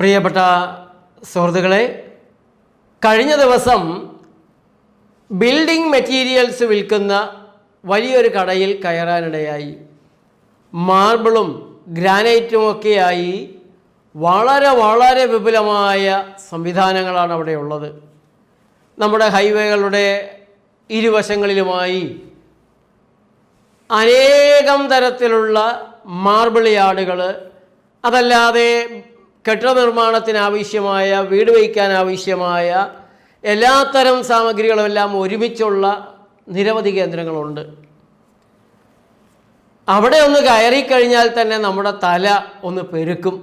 പ്രിയപ്പെട്ട സുഹൃത്തുക്കളെ കഴിഞ്ഞ ദിവസം ബിൽഡിംഗ് മെറ്റീരിയൽസ് വിൽക്കുന്ന വലിയൊരു കടയിൽ കയറാനിടയായി. മാർബിളും ഗ്രാനൈറ്റും ഒക്കെയായി വളരെ വളരെ വിപുലമായ സംവിധാനങ്ങളാണ് അവിടെ ഉള്ളത്. നമ്മുടെ ഹൈവേകളുടെ ഇരുവശങ്ങളിലുമായി അനേകം തരത്തിലുള്ള മാർബിൾ യാർഡുകൾ അതല്ലാതെ കെട്ടിട നിർമ്മാണത്തിനാവശ്യമായ വീട് വയ്ക്കാൻ ആവശ്യമായ എല്ലാത്തരം സാമഗ്രികളുമെല്ലാം ഒരുമിച്ചുള്ള നിരവധി കേന്ദ്രങ്ങളുണ്ട്. അവിടെ ഒന്ന് കയറിക്കഴിഞ്ഞാൽ തന്നെ നമ്മുടെ തല ഒന്ന് പെരുക്കും.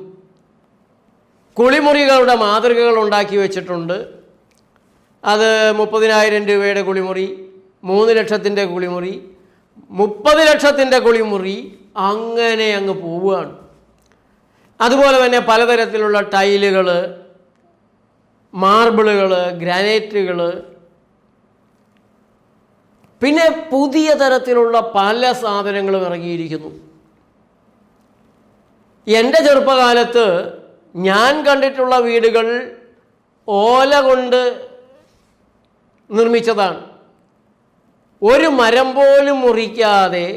കുളിമുറികളുടെ മാതൃകകൾ ഉണ്ടാക്കി വെച്ചിട്ടുണ്ട്. അത് മുപ്പതിനായിരം രൂപയുടെ കുളിമുറി മൂന്ന് ലക്ഷത്തിന്റെ കുളിമുറി മുപ്പത് ലക്ഷത്തിന്റെ കുളിമുറി അങ്ങനെ അങ്ങ് പോവുകയാണ്. അതുപോലെ തന്നെ പലതരത്തിലുള്ള ടൈലുകൾ മാർബിളുകൾ ഗ്രാനൈറ്റുകൾ പിന്നെ പുതിയ തരത്തിലുള്ള പല സാധനങ്ങളും ഇറങ്ങിയിരിക്കുന്നു. എന്റെ ചെറുപ്പകാലത്ത് ഞാൻ കണ്ടിട്ടുള്ള വീടുകൾ ഓല കൊണ്ട് നിർമ്മിച്ചതാണ്. ഒരു മരം പോലും മുറിക്കാതെ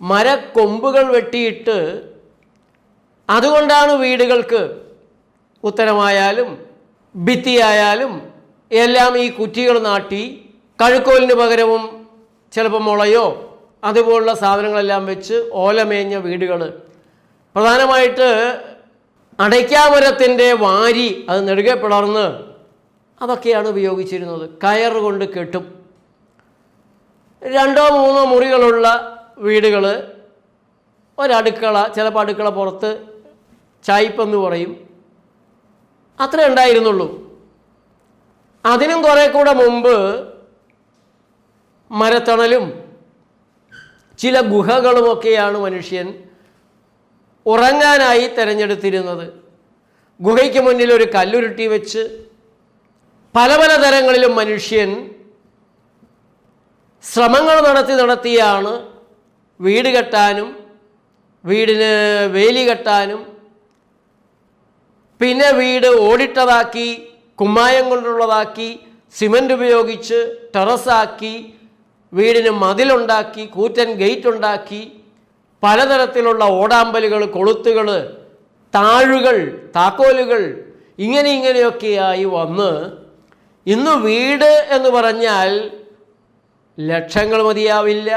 മരക്കൊമ്പുകൾ വെട്ടിയിട്ട് അതുകൊണ്ടാണ് വീടുകൾക്ക് ഉത്തരമായാലും ഭിത്തിയായാലും എല്ലാം ഈ കുറ്റികൾ നാട്ടി കഴുക്കോലിന് പകരവും ചിലപ്പോൾ മുളയോ അതുപോലുള്ള സാധനങ്ങളെല്ലാം വെച്ച് ഓലമേഞ്ഞ വീടുകൾ പ്രധാനമായിട്ട് അടയ്ക്കാമരത്തിന്റെ വാരി അത് നെടുകെ പിളർന്ന് അതൊക്കെയാണ് ഉപയോഗിച്ചിരുന്നത്. കയർ കൊണ്ട് കെട്ടും. രണ്ടോ മൂന്നോ മുറികളുള്ള വീടുകൾ ഒരടുക്കള ചിലപ്പോൾ അടുക്കള പുറത്ത് ചായ്പെന്ന് പറയും. അത്രേ ഉണ്ടായിരുന്നുള്ളൂ. അതിനും കുറേ കൂടെ മുമ്പ് മരത്തണലും ചില ഗുഹകളുമൊക്കെയാണ് മനുഷ്യൻ ഉറങ്ങാനായി തിരഞ്ഞെടുത്തിരുന്നത്. ഗുഹയ്ക്ക് മുന്നിൽ ഒരു കല്ലുരുട്ടി വെച്ച് പല പല തരങ്ങളിലും മനുഷ്യൻ ശ്രമങ്ങൾ നടത്തി നടത്തിയാണ് വീട് കെട്ടാനും വീടിന് വേലി കെട്ടാനും പിന്നെ വീട് ഓടിട്ടതാക്കി കുമ്മായം കൊണ്ടുള്ളതാക്കി സിമന്റ് ഉപയോഗിച്ച് ടെറസാക്കി വീടിന് മതിലുണ്ടാക്കി കൂറ്റൻ ഗേറ്റ് ഉണ്ടാക്കി പലതരത്തിലുള്ള ഓടാമ്പലുകൾ കൊളുത്തുകൾ താഴുകൾ താക്കോലുകൾ ഇങ്ങനെ ഇങ്ങനെയൊക്കെയായി വന്ന് ഇന്ന് വീട് എന്ന് പറഞ്ഞാൽ ലക്ഷങ്ങൾ മതിയാവില്ല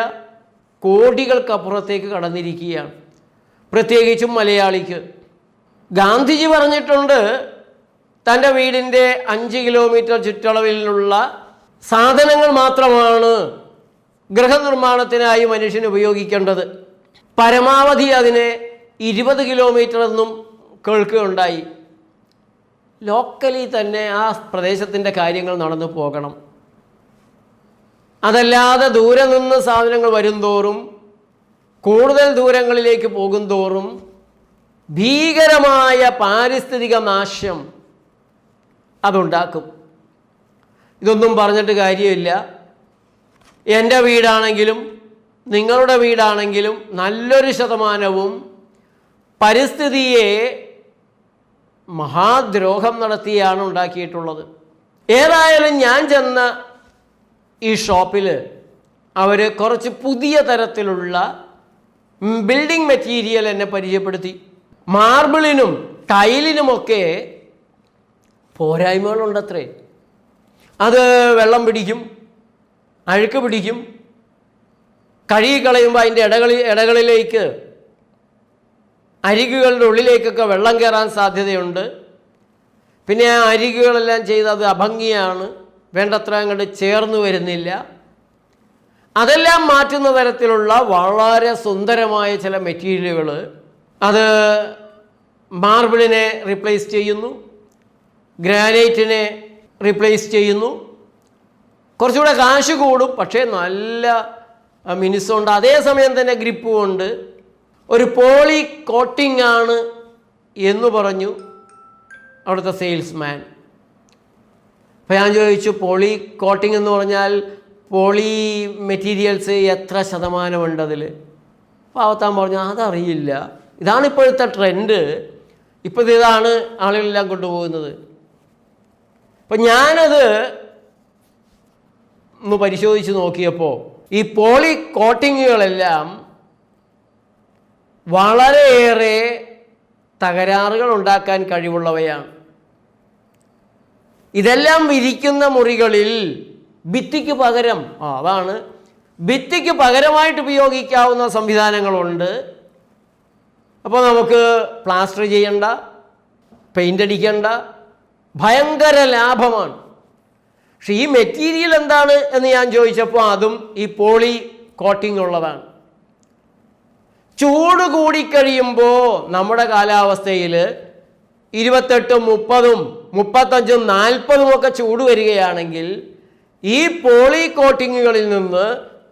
കോടികൾക്കപ്പുറത്തേക്ക് കടന്നിരിക്കുകയാണ്. പ്രത്യേകിച്ചും മലയാളിക്ക്. ഗാന്ധിജി പറഞ്ഞിട്ടുണ്ട് തന്റെ വീടിന്റെ അഞ്ച് കിലോമീറ്റർ ചുറ്റളവിലുള്ള സാധനങ്ങൾ മാത്രമാണ് ഗൃഹനിർമ്മാണത്തിനായി മനുഷ്യൻ ഉപയോഗിക്കേണ്ടത്. പരമാവധി അതിനെ ഇരുപത് കിലോമീറ്റർ എന്നും കേൾക്കുകയുണ്ടായി. ലോക്കലി തന്നെ ആ പ്രദേശത്തിന്റെ കാര്യങ്ങൾ നടന്നു പോകണം. അതല്ലാതെ ദൂരെ നിന്ന് സാധനങ്ങൾ വരുംതോറും കൂടുതൽ ദൂരങ്ങളിലേക്ക് പോകും തോറും ഭീകരമായ പാരിസ്ഥിതിക നാശം അതുണ്ടാക്കും. ഇതൊന്നും പറഞ്ഞിട്ട് കാര്യമില്ല. എന്റെ വീടാണെങ്കിലും നിങ്ങളുടെ വീടാണെങ്കിലും നല്ലൊരു ശതമാനവും പരിസ്ഥിതിയെ മഹാദ്രോഹം നടത്തിയാണ് ഉണ്ടാക്കിയിട്ടുള്ളത്. ഏതായാലും ഞാൻ ചെന്ന ഈ ഷോപ്പിൽ അവർ കുറച്ച് പുതിയ തരത്തിലുള്ള ബിൽഡിംഗ് മെറ്റീരിയൽ എന്നെ പരിചയപ്പെടുത്തി. മാർബിളിനും ടൈലിനുമൊക്കെ പോരായ്മകളുണ്ടത്രേ. അത് വെള്ളം പിടിക്കും അഴുക്ക് പിടിക്കും കഴുകി കളയുമ്പോൾ അതിന്റെ ഇടകളിൽ ഇടകളിലേക്ക് അരികുകളുടെ ഉള്ളിലേക്കൊക്കെ വെള്ളം കയറാൻ സാധ്യതയുണ്ട്. പിന്നെ ആ അരികുകളെല്ലാം ചെയ്ത് അത് അഭംഗിയാണ് വേണ്ടത്ര അങ്ങോട്ട് ചേർന്ന് വരുന്നില്ല. അതെല്ലാം മാറ്റുന്ന തരത്തിലുള്ള വളരെ സുന്ദരമായ ചില മെറ്റീരിയലുകൾ അത് മാർബിളിനെ റീപ്ലേസ് ചെയ്യുന്നു. ഗ്രാനൈറ്റിനെ റീപ്ലേസ് ചെയ്യുന്നു. കുറച്ചുകൂടെ കാശ് കൂടും പക്ഷേ നല്ല മിനുസുണ്ട്. അതേസമയം തന്നെ ഗ്രിപ്പും ഉണ്ട് ഒരു പോളി കോട്ടിംഗ് ആണ് എന്ന് പറഞ്ഞു അവിടുത്തെ സെയിൽസ്മാൻ. അപ്പോൾ ഞാൻ ചോദിച്ചു പോളി കോട്ടിംഗ് എന്ന് പറഞ്ഞാൽ പോളി മെറ്റീരിയൽസ് എത്ര ശതമാനമുണ്ട് അതിൽ അവത്താൻ പറഞ്ഞു അതറിയില്ല. ഇതാണ് ഇപ്പോഴത്തെ ട്രെൻഡ്. ഇപ്പം ഇതാണ് ആളുകളെല്ലാം കൊണ്ടുപോകുന്നത്? അപ്പം ഞാനത് ഒന്ന് പരിശോധിച്ച് നോക്കിയപ്പോൾ ഈ പോളി കോട്ടിങ്ങുകളെല്ലാം വളരെയേറെ തകരാറുകൾ ഉണ്ടാക്കാൻ കഴിവുള്ളവയാണ്. ഇതെല്ലാം വിരിക്കുന്ന മുറികളിൽ ഭിത്തിക്ക് പകരം അതാണ്. ഭിത്തിക്ക് പകരമായിട്ട് ഉപയോഗിക്കാവുന്ന സംവിധാനങ്ങളുണ്ട്. അപ്പോൾ നമുക്ക് പ്ലാസ്റ്റർ ചെയ്യണ്ട പെയിന്റ് അടിക്കണ്ട. ഭയങ്കര ലാഭമാണ്. പക്ഷെ ഈ മെറ്റീരിയൽ എന്താണ് എന്ന് ഞാൻ ചോദിച്ചപ്പോൾ അതും ഈ പോളി കോട്ടിംഗ് ഉള്ളതാണ്. ചൂട് കൂടിക്കഴിയുമ്പോൾ നമ്മുടെ കാലാവസ്ഥയിൽ ഇരുപത്തെട്ടും മുപ്പതും മുപ്പത്തഞ്ചും നാൽപ്പതും ഒക്കെ ചൂട് വരികയാണെങ്കിൽ ഈ പോളി കോട്ടിങ്ങുകളിൽ നിന്ന്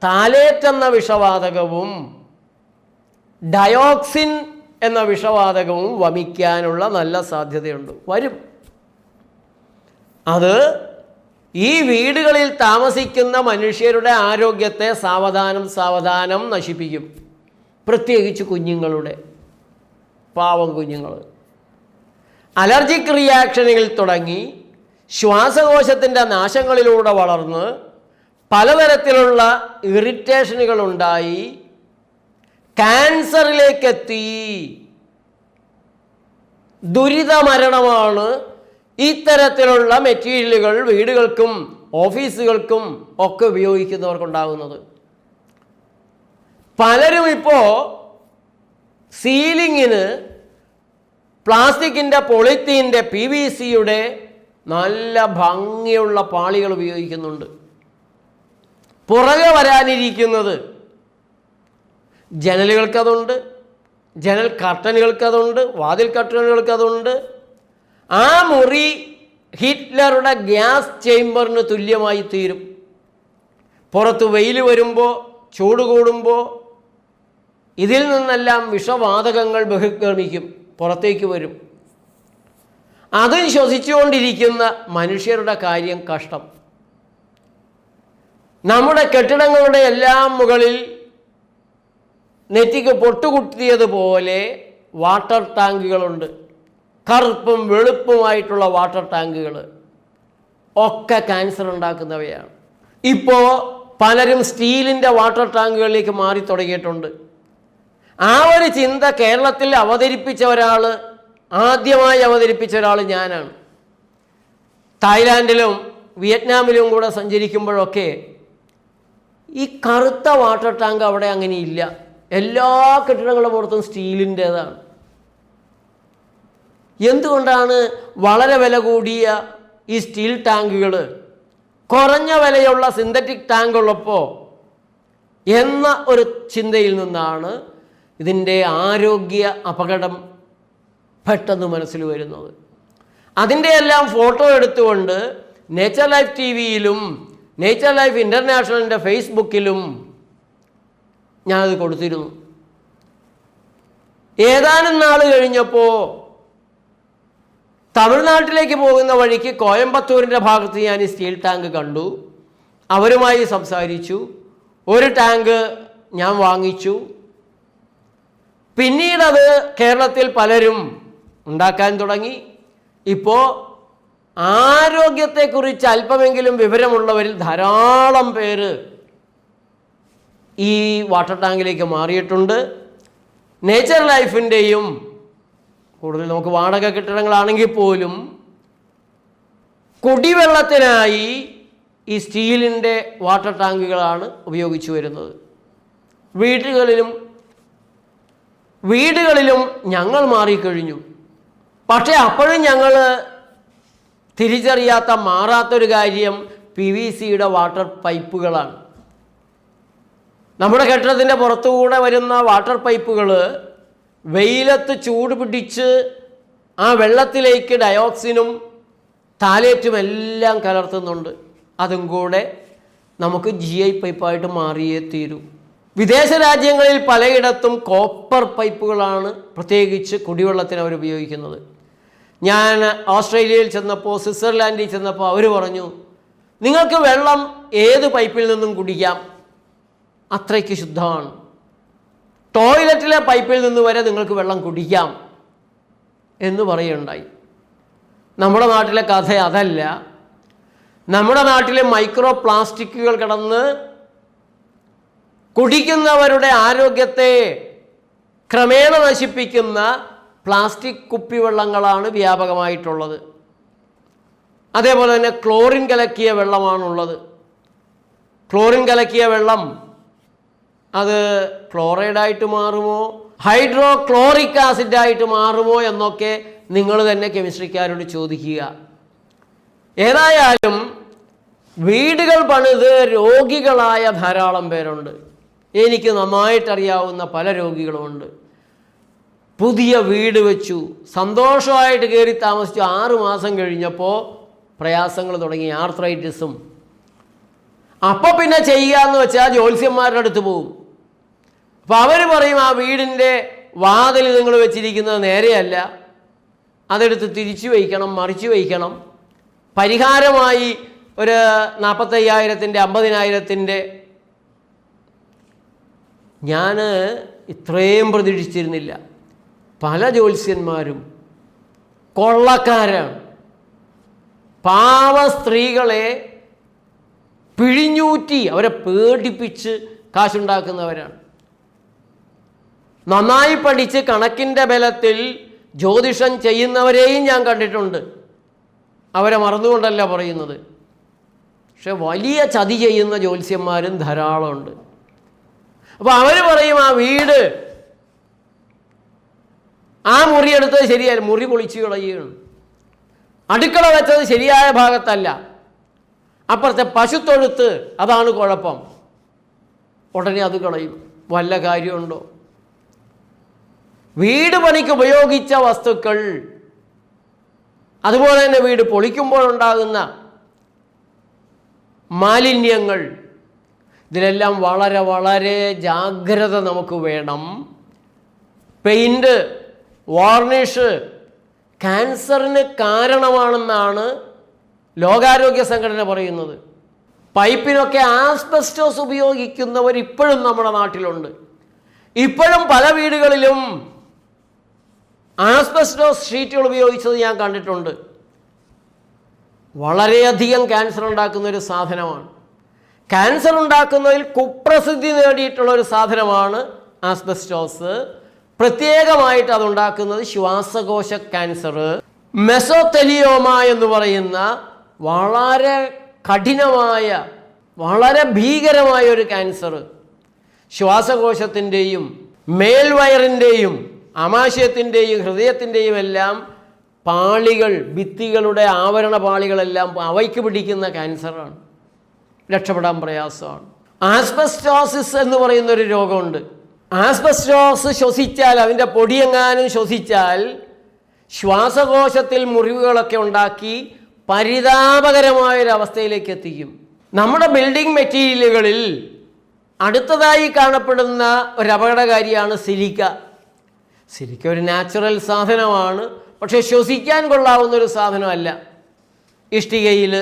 താലേറ്റെന്ന വിഷവാതകവും ഡയോക്സിൻ എന്ന വിഷവാതകവും വമിക്കാനുള്ള നല്ല സാധ്യതയുണ്ട്. വരും. അത് ഈ വീടുകളിൽ താമസിക്കുന്ന മനുഷ്യരുടെ ആരോഗ്യത്തെ സാവധാനം സാവധാനം നശിപ്പിക്കും. പ്രത്യേകിച്ച് കുഞ്ഞുങ്ങളുടെ. പാവം കുഞ്ഞുങ്ങൾ. അലർജിക് റിയാക്ഷനുകളിൽ തുടങ്ങി ശ്വാസകോശത്തിന്റെ നാശങ്ങളിലൂടെ വളർന്ന് പലതരത്തിലുള്ള ഇറിറ്റേഷനുകൾ ഉണ്ടായി. ക്യാൻസറിലേക്കെത്തി ദുരിതമരണമാണ് ഇത്തരത്തിലുള്ള മെറ്റീരിയലുകൾ വീടുകൾക്കും ഓഫീസുകൾക്കും ഒക്കെ ഉപയോഗിക്കുന്നവർക്കുണ്ടാകുന്നത്. പലരും ഇപ്പോൾ സീലിങ്ങിന് പ്ലാസ്റ്റിക്കിന്റെ പൊളിത്തീന്റെ പി വി സിയുടെ നല്ല ഭംഗിയുള്ള പാളികൾ ഉപയോഗിക്കുന്നുണ്ട്. പുറകെ വരാനിരിക്കുന്നത് ജനലുകൾക്കതുണ്ട് ജനൽ കർട്ടനുകൾക്ക് കർട്ടനുകൾക്കതുണ്ട് വാതിൽ കർട്ടനുകൾക്ക് കർട്ടനുകൾക്കതുണ്ട്. ആ മുറി ഹിറ്റ്ലറുടെ ഗ്യാസ് ചേംബറിന് തുല്യമായി തീരും. പുറത്ത് വെയിൽ വരുമ്പോൾ ചൂട് കൂടുമ്പോൾ ഇതിൽ നിന്നെല്ലാം വിഷവാതകങ്ങൾ ബഹിർഗമിക്കും പുറത്തേക്ക് വരും. അതും ശ്വസിച്ചുകൊണ്ടിരിക്കുന്ന മനുഷ്യരുടെ കാര്യം കഷ്ടം. നമ്മുടെ കെട്ടിടങ്ങളുടെ എല്ലാം മുകളിൽ നെറ്റിക്ക് പൊട്ടുകുത്തിയതുപോലെ വാട്ടർ ടാങ്കുകളുണ്ട്. കറുപ്പും വെളുപ്പുമായിട്ടുള്ള വാട്ടർ ടാങ്കുകൾ ഒക്കെ ക്യാൻസർ ഉണ്ടാക്കുന്നവയാണ്. ഇപ്പോൾ പലരും സ്റ്റീലിന്റെ വാട്ടർ ടാങ്കുകളിലേക്ക് മാറി തുടങ്ങിയിട്ടുണ്ട്. ആ ഒരു ചിന്ത കേരളത്തിൽ അവതരിപ്പിച്ച ഒരാൾ ആദ്യമായി അവതരിപ്പിച്ച ഒരാൾ ഞാനാണ്. തായ്ലാൻഡിലും വിയറ്റ്നാമിലും കൂടെ സഞ്ചരിക്കുമ്പോഴൊക്കെ ഈ കറുത്ത വാട്ടർ ടാങ്ക് അവിടെ അങ്ങനെ ഇല്ല എല്ലാ കെട്ടിടങ്ങളുടെ പുറത്തും സ്റ്റീലിന്റേതാണ്. എന്തുകൊണ്ടാണ് വളരെ വില കൂടിയ ഈ സ്റ്റീൽ ടാങ്കുകൾ? കുറഞ്ഞ വിലയുള്ള സിന്തറ്റിക് ടാങ്ക് ഉള്ളപ്പോൾ എന്ന ഒരു ചിന്തയിൽ നിന്നാണ് ഇതിന്റെ ആരോഗ്യ അപകടം പെട്ടെന്ന് മനസ്സിൽ വരുന്നത്. അതിന്റെ എല്ലാം ഫോട്ടോ എടുത്തുകൊണ്ട് നേച്ചർ ലൈഫ് ടി വിയിലും നേച്ചർ ലൈഫ് ഇന്റർനാഷണലിന്റെ ഫേസ്ബുക്കിലും ഞാനത് കൊടുത്തിരുന്നു. ഏതാനും നാൾ കഴിഞ്ഞപ്പോൾ തമിഴ്നാട്ടിലേക്ക് പോകുന്ന വഴിക്ക് കോയമ്പത്തൂരിന്റെ ഭാഗത്ത് ഞാൻ ഈ സ്റ്റീൽ ടാങ്ക് കണ്ടു. അവരുമായി സംസാരിച്ചു. ഒരു ടാങ്ക് ഞാൻ വാങ്ങിച്ചു. പിന്നീടത് കേരളത്തിൽ പലരും ഉണ്ടാക്കാൻ തുടങ്ങി. ഇപ്പോൾ ആരോഗ്യത്തെക്കുറിച്ച് അല്പമെങ്കിലും വിവരമുള്ളവരിൽ ധാരാളം പേര് ഈ വാട്ടർ ടാങ്കിലേക്ക് മാറിയിട്ടുണ്ട്. നേച്ചർ ലൈഫിന്റെയും കൂടുതൽ നമുക്ക് വാടക കെട്ടിടങ്ങളാണെങ്കിൽ പോലും കുടിവെള്ളത്തിനായി ഈ സ്റ്റീലിന്റെ വാട്ടർ ടാങ്കുകളാണ് ഉപയോഗിച്ചു വരുന്നത്. വീടുകളിലും വീടുകളിലും ഞങ്ങൾ മാറിക്കഴിഞ്ഞു. പക്ഷേ അപ്പോഴും ഞങ്ങൾ തിരിച്ചറിയാത്ത മാറാത്തൊരു കാര്യം പി വി സിയുടെ വാട്ടർ പൈപ്പുകളാണ്. നമ്മുടെ കെട്ടിടത്തിന്റെ പുറത്തുകൂടെ വരുന്ന വാട്ടർ പൈപ്പുകൾ വെയിലത്ത് ചൂട് പിടിച്ച് ആ വെള്ളത്തിലേക്ക് ഡയോക്സിനും താലേറ്റും എല്ലാം കലർത്തുന്നുണ്ട്. അതും കൂടെ നമുക്ക് ജി ഐ പൈപ്പായിട്ട് മാറിയേ തീരൂ. വിദേശ രാജ്യങ്ങളിൽ പലയിടത്തും കോപ്പർ പൈപ്പുകളാണ് പ്രത്യേകിച്ച് കുടിവെള്ളത്തിന് അവർ ഉപയോഗിക്കുന്നത്. ഞാൻ ഓസ്ട്രേലിയയിൽ ചെന്നപ്പോൾ സ്വിറ്റ്സർലാൻഡിൽ ചെന്നപ്പോൾ അവർ പറഞ്ഞു നിങ്ങൾക്ക് വെള്ളം ഏത് പൈപ്പിൽ നിന്നും കുടിക്കാം? അത്രയ്ക്ക് ശുദ്ധമാണ്. ടോയ്ലറ്റിലെ പൈപ്പിൽ നിന്ന് വരെ നിങ്ങൾക്ക് വെള്ളം കുടിക്കാം എന്ന് പറയുണ്ടായി നമ്മുടെ നാട്ടിലെ കഥ അതല്ല. നമ്മുടെ നാട്ടിലെ മൈക്രോ പ്ലാസ്റ്റിക്കുകൾ കടന്ന് കുടിക്കുന്നവരുടെ ആരോഗ്യത്തെ ക്രമേണ നശിപ്പിക്കുന്ന പ്ലാസ്റ്റിക് കുപ്പിവെള്ളങ്ങളാണ് വ്യാപകമായിട്ടുള്ളത്. അതേപോലെ തന്നെ ക്ലോറിൻ കലക്കിയ വെള്ളമാണുള്ളത്. ക്ലോറിൻ കലക്കിയ വെള്ളം അത് ക്ലോറൈഡായിട്ട് മാറുമോ? ഹൈഡ്രോ ക്ലോറിക് ആസിഡായിട്ട് മാറുമോ എന്നൊക്കെ നിങ്ങൾ തന്നെ കെമിസ്ട്രിക്കാരോട് ചോദിക്കുക. ഏതായാലും വീടുകൾ പണിത് രോഗികളായ ധാരാളം പേരുണ്ട്. എനിക്ക് നന്നായിട്ടറിയാവുന്ന പല രോഗികളുമുണ്ട്. പുതിയ വീട് വെച്ചു. സന്തോഷമായിട്ട് കയറി താമസിച്ചു. ആറു മാസം കഴിഞ്ഞപ്പോൾ പ്രയാസങ്ങൾ തുടങ്ങി. ആർത്രൈറ്റിസും. അപ്പോൾ പിന്നെ ചെയ്യുക എന്ന് വെച്ചാൽ ജ്യോത്സ്യന്മാരുടെ അടുത്ത് പോകും അപ്പോൾ അവർ പറയും ആ വീടിന്റെ വാതിൽ നിങ്ങൾ വെച്ചിരിക്കുന്നത് നേരെയല്ല. അതെടുത്ത് തിരിച്ചു വയ്ക്കണം മറിച്ചു വയ്ക്കണം. പരിഹാരമായി ഒരു നാൽപ്പത്തയ്യായിരത്തിന്റെ അമ്പതിനായിരത്തിന്റെ ഞാൻ ഇത്രയും പ്രതീക്ഷിച്ചിരുന്നില്ല. പല ജ്യോത്സ്യന്മാരും കൊള്ളക്കാരാണ്. പാവ സ്ത്രീകളെ പിഴിഞ്ഞൂറ്റി അവരെ പേടിപ്പിച്ച് കാശുണ്ടാക്കുന്നവരാണ്. നന്നായി പഠിച്ച് കണക്കിന്റെ ബലത്തിൽ ജ്യോതിഷം ചെയ്യുന്നവരെയും ഞാൻ കണ്ടിട്ടുണ്ട്. അവരെ മറന്നുകൊണ്ടല്ല പറയുന്നത്. പക്ഷെ വലിയ ചതി ചെയ്യുന്ന ജ്യോത്സ്യന്മാരും ധാരാളമുണ്ട്. അപ്പോൾ അവർ പറയും ആ വീട് ആ മുറി എടുത്തത് ശരിയല്ല മുറി പൊളിച്ചു കളയുകയാണ്. അടുക്കള വെച്ചത് ശരിയായ ഭാഗത്തല്ല. അപ്പുറത്തെ പശുത്തൊഴുത്ത് അതാണ് കുഴപ്പം. ഉടനെ അത് കളയും. വല്ല കാര്യമുണ്ടോ? വീട് പണിക്ക് ഉപയോഗിച്ച വസ്തുക്കൾ. അതുപോലെ തന്നെ വീട് പൊളിക്കുമ്പോഴുണ്ടാകുന്ന മാലിന്യങ്ങൾ. ഇതിലെല്ലാം വളരെ വളരെ ജാഗ്രത നമുക്ക് വേണം. പെയിന്റ് വാർണിഷ് ക്യാൻസറിന് കാരണമാണെന്നാണ് ലോകാരോഗ്യ സംഘടന പറയുന്നത്. പൈപ്പിനൊക്കെ ആസ്ബസ്റ്റോസ് ഉപയോഗിക്കുന്നവർ ഇപ്പോഴും നമ്മുടെ നാട്ടിലുണ്ട്. ഇപ്പോഴും പല വീടുകളിലും ആസ്ബസ്റ്റോസ് ഷീറ്റുകൾ ഉപയോഗിച്ചത് ഞാൻ കണ്ടിട്ടുണ്ട്. വളരെയധികം ക്യാൻസർ ഉണ്ടാക്കുന്ന ഒരു സാധനമാണ്. ക്യാൻസർ ഉണ്ടാക്കുന്നതിൽ കുപ്രസിദ്ധി നേടിയിട്ടുള്ള ഒരു സാധനമാണ് ആസ്ബസ്റ്റോസ് പ്രത്യേകമായിട്ട് അതുണ്ടാക്കുന്നത് ശ്വാസകോശ ക്യാൻസർ. മെസോതെലിയോമ എന്ന് പറയുന്ന വളരെ കഠിനമായ വളരെ ഭീകരമായ ഒരു ക്യാൻസർ. ശ്വാസകോശത്തിന്റെയും മേൽവയറിന്റെയും ആമാശയത്തിന്റെയും ഹൃദയത്തിന്റെയും എല്ലാം പാളികൾ ഭിത്തികളുടെ ആവരണ പാളികളെല്ലാം അവയ്ക്ക് പിടിക്കുന്ന ക്യാൻസറാണ്. രക്ഷപ്പെടാൻ പ്രയാസമാണ്. ആസ്ബസ്റ്റോസിസ് എന്ന് പറയുന്ന ഒരു രോഗമുണ്ട്. ആസ്ബസ്റ്റോസ് ശ്വസിച്ചാൽ അതിന്റെ പൊടിയെങ്ങാനും ശ്വസിച്ചാൽ ശ്വാസകോശത്തിൽ മുറിവുകളൊക്കെ ഉണ്ടാക്കി പരിതാപകരമായൊരവസ്ഥയിലേക്ക് എത്തിക്കും നമ്മുടെ ബിൽഡിംഗ് മെറ്റീരിയലുകളിൽ അടുത്തതായി കാണപ്പെടുന്ന ഒരു അപകടകാരിയാണ് സിലിക്ക. സിലിക്ക ഒരു നാച്ചുറൽ സാധനമാണ്. പക്ഷേ ശ്വസിക്കാൻ കൊള്ളാവുന്ന ഒരു സാധനമല്ല. ഇഷ്ടികയിൽ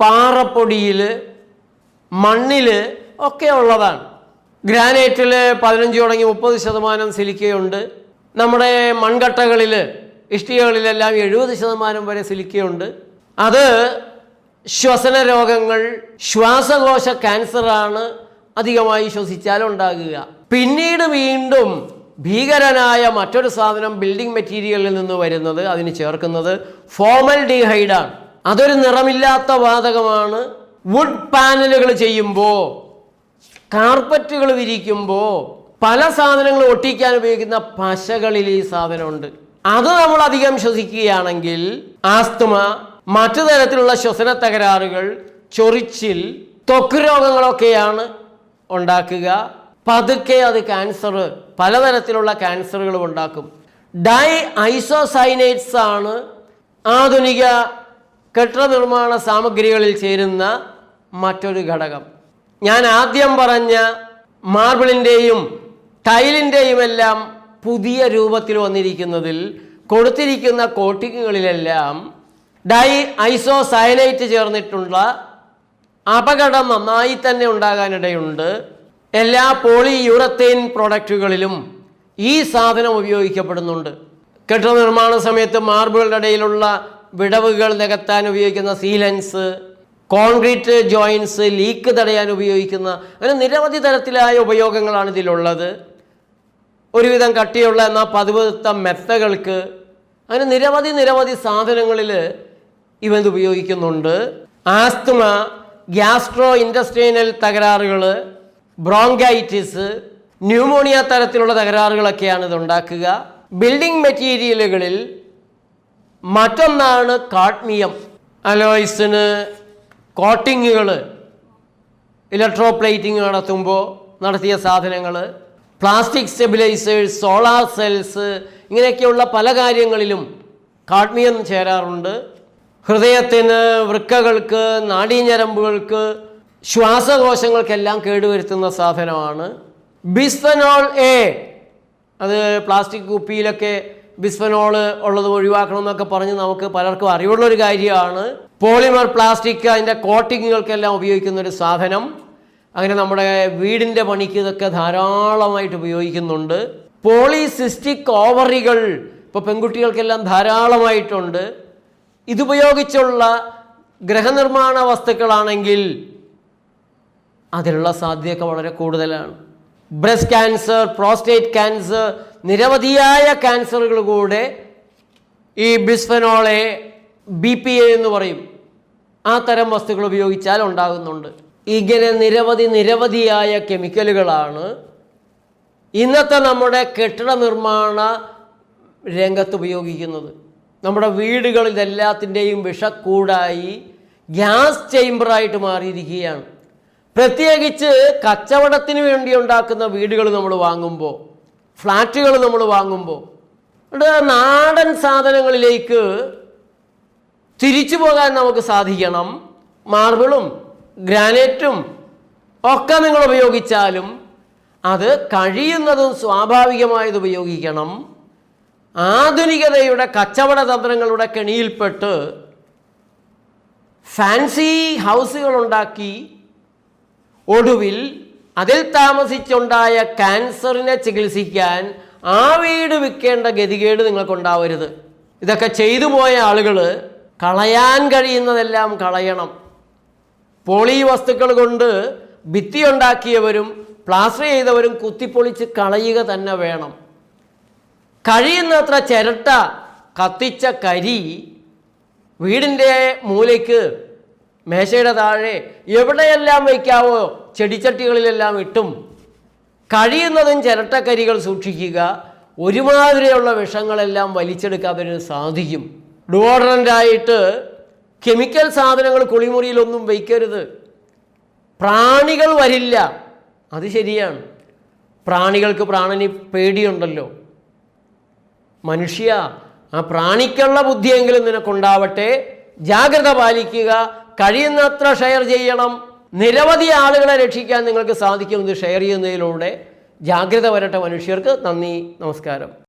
പാറപ്പൊടിയിൽ മണ്ണിൽ ഒക്കെ ഉള്ളതാണ്. ഗ്രാനൈറ്റിൽ പതിനഞ്ച് തുടങ്ങി മുപ്പത് ശതമാനം സിലിക്കയുണ്ട്. നമ്മുടെ മൺകട്ടകളിൽ ഇഷ്ടികകളിലെല്ലാം എഴുപത് ശതമാനം വരെ സിലിക്കയുണ്ട്. അത് ശ്വസന രോഗങ്ങൾ ശ്വാസകോശ ക്യാൻസറാണ് അധികമായി ശ്വസിച്ചാൽ ഉണ്ടാകുക പിന്നീട് വീണ്ടും ഭീകരനായ മറ്റൊരു സാധനം ബിൽഡിംഗ് മെറ്റീരിയലിൽ നിന്ന് വരുന്നത് അതിന് ചേർക്കുന്നത് ഫോമൽ ഡിഹൈഡാണ് അതൊരു നിറമില്ലാത്ത വാതകമാണ്. വുഡ് പാനലുകൾ ചെയ്യുമ്പോൾ കാർപ്പറ്റുകൾ വിരിക്കുമ്പോൾ പല സാധനങ്ങൾ ഒട്ടിക്കാൻ ഉപയോഗിക്കുന്ന പശകളിൽ ഈ സാധനമുണ്ട്. അത് നമ്മൾ അധികം ശ്വസിക്കുകയാണെങ്കിൽ ആസ്തമ മറ്റു തരത്തിലുള്ള ശ്വസന തകരാറുകൾ ചൊറിച്ചിൽ ത്വക്ക് രോഗങ്ങളൊക്കെയാണ് ഉണ്ടാക്കുക. പതുക്കെ അത് ക്യാൻസർ പലതരത്തിലുള്ള ക്യാൻസറുകളും ഉണ്ടാക്കും. ഡൈ ഐസോസൈനേറ്റ്സ് ആണ് ആധുനിക കെട്ടിട നിർമ്മാണ സാമഗ്രികളിൽ ചേരുന്ന മറ്റൊരു ഘടകം. ഞാൻ ആദ്യം പറഞ്ഞ മാർബിളിന്റെയും ടൈലിന്റെയും എല്ലാം പുതിയ രൂപത്തിൽ വന്നിരിക്കുന്നതിൽ കൊടുത്തിരിക്കുന്ന കോട്ടിങ്ങുകളിലെല്ലാം ഡൈ ഐസോസൈനൈറ്റ് ചേർന്നിട്ടുള്ള അപകടം നന്നായി തന്നെ ഉണ്ടാകാനിടയുണ്ട്. എല്ലാ പോളി യൂറത്തേൻ പ്രോഡക്റ്റുകളിലും ഈ സാധനം ഉപയോഗിക്കപ്പെടുന്നുണ്ട്. കെട്ടിട നിർമ്മാണ സമയത്ത് മാർബിളുടെ ഇടയിലുള്ള വിടവുകൾ നികത്താൻ ഉപയോഗിക്കുന്ന സീലൻസ് കോൺക്രീറ്റ് ജോയിൻസ് ലീക്ക് തടയാൻ ഉപയോഗിക്കുന്ന അങ്ങനെ നിരവധി തരത്തിലായ ഉപയോഗങ്ങളാണ് ഇതിലുള്ളത്. ഒരുവിധം കട്ടിയുള്ള എന്നാൽ പതിവത്ത മെത്തകൾക്ക് അങ്ങനെ നിരവധി നിരവധി സാധനങ്ങളിൽ ഇവ ഉപയോഗിക്കുന്നുണ്ട്. ആസ്തമ ഗ്യാസ്ട്രോ ഇൻഡസ്ട്രീനൽ തകരാറുകൾ ബ്രോങ്കൈറ്റിസ് ന്യൂമോണിയ തരത്തിലുള്ള തകരാറുകളൊക്കെയാണ് ഇത് ഉണ്ടാക്കുക ബിൽഡിംഗ് മെറ്റീരിയലുകളിൽ മറ്റൊന്നാണ് കാഡ്മിയം അലോയ്സിന് കോട്ടിങ്ങുകൾ ഇലക്ട്രോപ്ലേറ്റിംഗ് നടത്തുമ്പോൾ നടത്തിയ സാധനങ്ങൾ പ്ലാസ്റ്റിക് സ്റ്റെബിലൈസേഴ്സ് സോളാർ സെൽസ് ഇങ്ങനെയൊക്കെയുള്ള പല കാര്യങ്ങളിലും കാഡ്മിയം ചേരാറുണ്ട്. ഹൃദയത്തിന് വൃക്കകൾക്ക് നാഡീഞരമ്പുകൾക്ക് ശ്വാസകോശങ്ങൾക്കെല്ലാം കേടുവരുത്തുന്ന സാധനമാണ് ബിസ്ഫനോൾ എ അത് പ്ലാസ്റ്റിക് കുപ്പിയിലൊക്കെ ബിസ്ഫനോൾ ഉള്ളത് ഒഴിവാക്കണമെന്നൊക്കെ പറഞ്ഞ് നമുക്ക് പലർക്കും അറിവുള്ള ഒരു കാര്യമാണ്. പോളിമർ പ്ലാസ്റ്റിക് അതിന്റെ കോട്ടിങ്ങുകൾക്കെല്ലാം ഉപയോഗിക്കുന്ന ഒരു സാധനം. അങ്ങനെ നമ്മുടെ വീടിന്റെ പണിക്ക് ഇതൊക്കെ ധാരാളമായിട്ട് ഉപയോഗിക്കുന്നുണ്ട്. പോളിസിസ്റ്റിക് ഓവറികൾ ഇപ്പോൾ പെൺകുട്ടികൾക്കെല്ലാം ധാരാളമായിട്ടുണ്ട്. ഇതുപയോഗിച്ചുള്ള ഗ്രഹനിർമ്മാണ വസ്തുക്കളാണെങ്കിൽ അതിലുള്ള സാധ്യതയൊക്കെ വളരെ കൂടുതലാണ്. ബ്രസ്റ്റ് ക്യാൻസർ പ്രോസ്റ്റേറ്റ് ക്യാൻസർ നിരവധിയായ ക്യാൻസറുകൾ കൂടെ ഈ ബിസ്ഫനോളെ ബി പി എ എന്ന് പറയും. ആ തരം വസ്തുക്കൾ ഉപയോഗിച്ചാൽ ഉണ്ടാകുന്നുണ്ട്. ഇങ്ങനെ നിരവധി നിരവധിയായ കെമിക്കലുകളാണ് ഇന്നത്തെ നമ്മുടെ കെട്ടിട നിർമ്മാണ രംഗത്ത് ഉപയോഗിക്കുന്നത്. നമ്മുടെ വീടുകളിൽ എല്ലാത്തിന്റെയും വിഷക്കൂടായി ഗ്യാസ് ചേംബറായിട്ട് മാറിയിരിക്കുകയാണ്. പ്രത്യേകിച്ച് കച്ചവടത്തിന് വേണ്ടി ഉണ്ടാക്കുന്ന വീടുകൾ നമ്മൾ വാങ്ങുമ്പോൾ ഫ്ലാറ്റുകൾ നമ്മൾ വാങ്ങുമ്പോൾ നാടൻ സാധനങ്ങളിലേക്ക് തിരിച്ചു പോകാൻ നമുക്ക് സാധിക്കണം. മാർബിളും ഗ്രാനൈറ്റും ഒക്കെ നിങ്ങൾ ഉപയോഗിച്ചാലും അത് കഴിയുന്നതും സ്വാഭാവികമായത് ഉപയോഗിക്കണം. ആധുനികതയുടെ കച്ചവട തന്ത്രങ്ങളുടെ കെണിയിൽപ്പെട്ട് ഫാൻസി ഹൗസുകൾ ഉണ്ടാക്കി ഒടുവിൽ അതിൽ താമസിച്ചുണ്ടായ ക്യാൻസറിനെ ചികിത്സിക്കാൻ ആ വീട് വിൽക്കേണ്ട ഗതികേട് നിങ്ങൾക്കുണ്ടാവരുത്. ഇതൊക്കെ ചെയ്തു പോയ ആളുകൾ കളയാൻ കഴിയുന്നതെല്ലാം കളയണം. പോളി വസ്തുക്കൾ കൊണ്ട് ഭിത്തി ഉണ്ടാക്കിയവരും പ്ലാസ്റ്റർ ചെയ്തവരും കുത്തിപ്പൊളിച്ച് കളയുക തന്നെ വേണം. കഴിയുന്നത്ര ചിരട്ട കത്തിച്ച കരി വീടിന്റെ മൂലയ്ക്ക് മേശയുടെ താഴെ എവിടെയെല്ലാം വയ്ക്കാവോ ചെടിച്ചട്ടികളിലെല്ലാം ഇട്ടും കഴിയുന്നതും ചിരട്ടക്കരികൾ സൂക്ഷിക്കുക. ഒരുമാതിരിയുള്ള വിഷങ്ങളെല്ലാം വലിച്ചെടുക്കാൻ അതിന് സാധിക്കും. ഡുവോഡറന്റായിട്ട് കെമിക്കൽ സാധനങ്ങൾ കുളിമുറിയിലൊന്നും വയ്ക്കരുത്. പ്രാണികൾ വരില്ല. അത് ശരിയാണ്. പ്രാണികൾക്ക് പ്രാണന് പേടിയുണ്ടല്ലോ. മനുഷ്യ ആ പ്രാണിക്കുള്ള ബുദ്ധിയെങ്കിലും നിനക്കുണ്ടാവട്ടെ. ജാഗ്രത പാലിക്കുക. കഴിയുന്നത്ര ഷെയർ ചെയ്യണം. നിരവധി ആളുകളെ രക്ഷിക്കാൻ നിങ്ങൾക്ക് സാധിക്കും. ഇത് ഷെയർ ചെയ്യുന്നതിലൂടെ ജാഗ്രത വരട്ടെ മനുഷ്യർക്ക്. നന്ദി നമസ്കാരം.